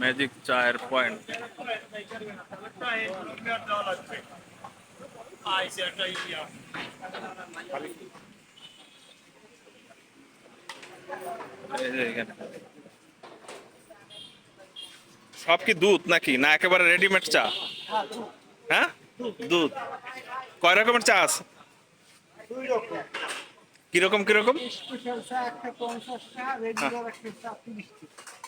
Magic চায়ের point এই যে এখানে। সব কি দুধ নাকি না একেবারে রেডিমেড চা হ্যাঁ দুধ কয় রকমের চা আছে দুই রকম কীরকম কীরকম স্পেশাল চা একটা পঞ্চাশ টাকা রেগুলার একটা চা তিরিশ টাকা ও এই চা নিয়ে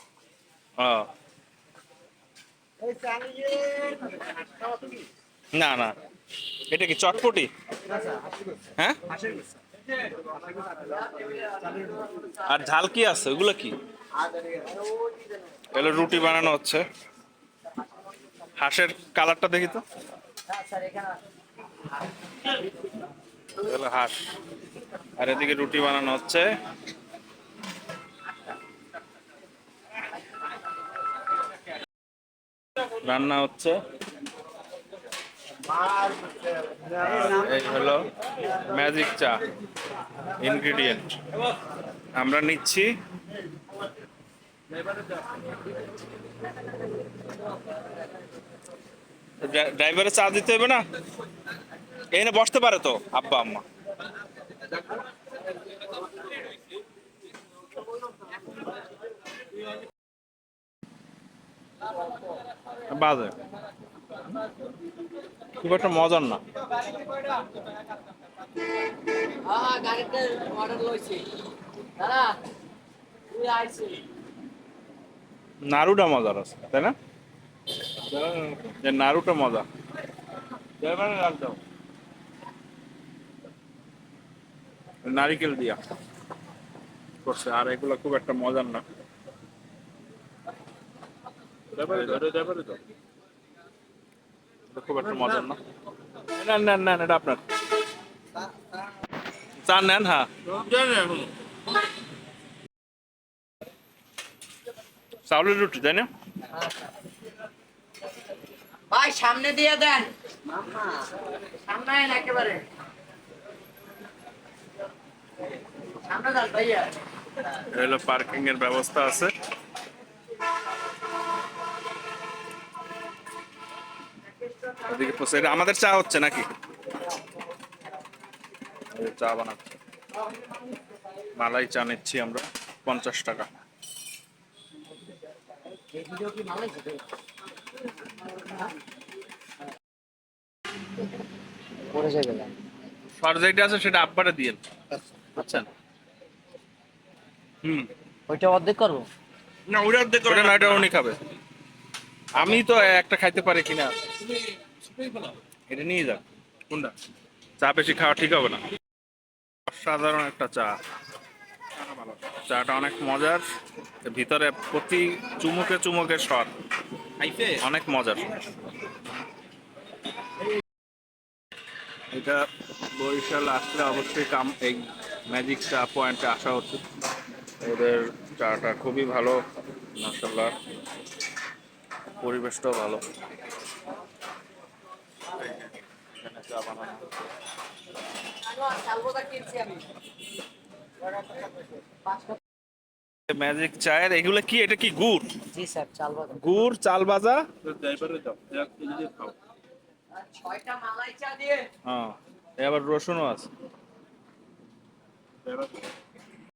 না না। এটা কি চটপটি? হ্যাঁ? আর ঝাল কি আছে? ওগুলো কি? এগুলো রুটি বানানো হচ্ছে। হাঁসের কালারটা দেখি তো। হাঁস। আর এদিকে রুটি বানানো হচ্ছে। রান্না হচ্ছে। এই হলো ম্যাজিক চা ইনগ্রিডিয়েন্ট আমরা নিচ্ছি। ড্রাইভারে চা দিতে হবে না? এখানে বসতে পারে তো, আব্বা, আম্মা। বাজে। খুব একটা মজার না। নাড়ুটা মজার আছে তাই না? যে নাড়ুটা মজা নারিকেল দিয়া। করছে আর এগুলো খুব একটা মজার না। খুব একটা মজার না নেন নেন নেন এটা আপনার চা নেন হ্যাঁ চাউলের রুটি তাই না ভাই সামনে দিয়ে দেন সামনে আইন একেবারে সামনে দেন ভাইয়া হলো পার্কিং এর ব্যবস্থা আছে। ওদিকে পোষে। এটা আমাদের চা হচ্ছে নাকি? চা বানাচ্ছে। মালাই চা নিচ্ছি আমরা পঞ্চাশ টাকা। যেটা আছে সেটা আব্বারে দিয়ে বুঝছেন হুম। ওইটা অর্ধেক করব? না ওটা অর্ধেক করে। না এটা উনি খাবে। আমি তো একটা খাইতে পারি কিনা। এটা নিয়ে যান কোনটা? চা বেশি খাওয়া ঠিক হবে না। অসাধারণ একটা চা। চাটা অনেক মজার। ভিতরে প্রতি চুমুকে চুমুকে স্বাদ। অনেক মজার। এটা বরিশাল আসলে অবশ্যই কাম এই ম্যাজিক চা পয়েন্টে আসা হচ্ছে ওদের চাটা খুবই ভালো মাসাল্লাহ পরিবেশটাও ভালো। চা বানানো ম্যাজিক চায়ের এগুলো কি? এটা কি গুড়? জি স্যার চালবোদা গুড় চাল ভাজা? ছয়টা মালাই চা দিয়ে। হ্যাঁ এবার রসুনও আছে।